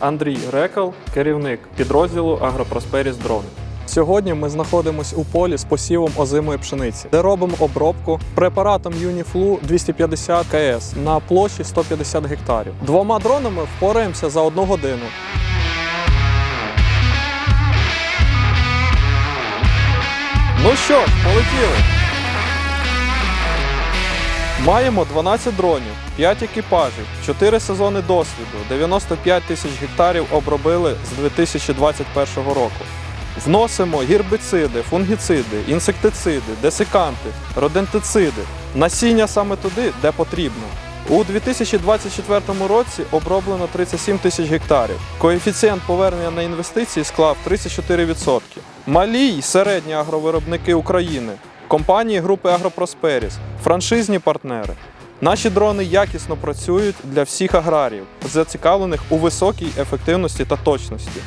Андрій Рекал, керівник підрозділу Агропросперіс Дрони. Сьогодні ми знаходимося у полі з посівом озимої пшениці, де робимо обробку препаратом Uniflu 250 КС на площі 150 гектарів. Двома дронами впораємося за одну годину. Ну що полетіли. Маємо 12 дронів, 5 екіпажів, 4 сезони досвіду, 95 тисяч гектарів обробили з 2021 року. Вносимо гірбициди, фунгіциди, інсектициди, десиканти, родентициди, насіння саме туди, де потрібно. У 2024 році оброблено 37 тисяч гектарів. Коефіцієнт повернення на інвестиції склав 34%. Малі й середні агровиробники України, компанії групи Агропросперіс, франшизні партнери. Наші дрони якісно працюють для всіх аграріїв, зацікавлених у високій ефективності та точності.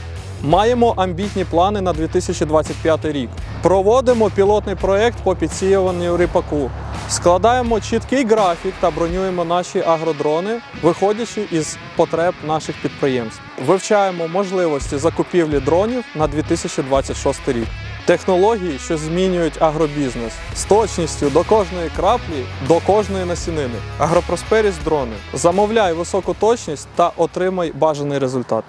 Маємо амбітні плани на 2025 рік. Проводимо пілотний проєкт по підсіюванню ріпаку. Складаємо чіткий графік та бронюємо наші агродрони, виходячи із потреб наших підприємств. Вивчаємо можливості закупівлі дронів на 2026 рік. Технології, що змінюють агробізнес з точністю до кожної краплі, до кожної насінини. Агропросперіс дрони. Замовляй високу точність та отримай бажаний результат.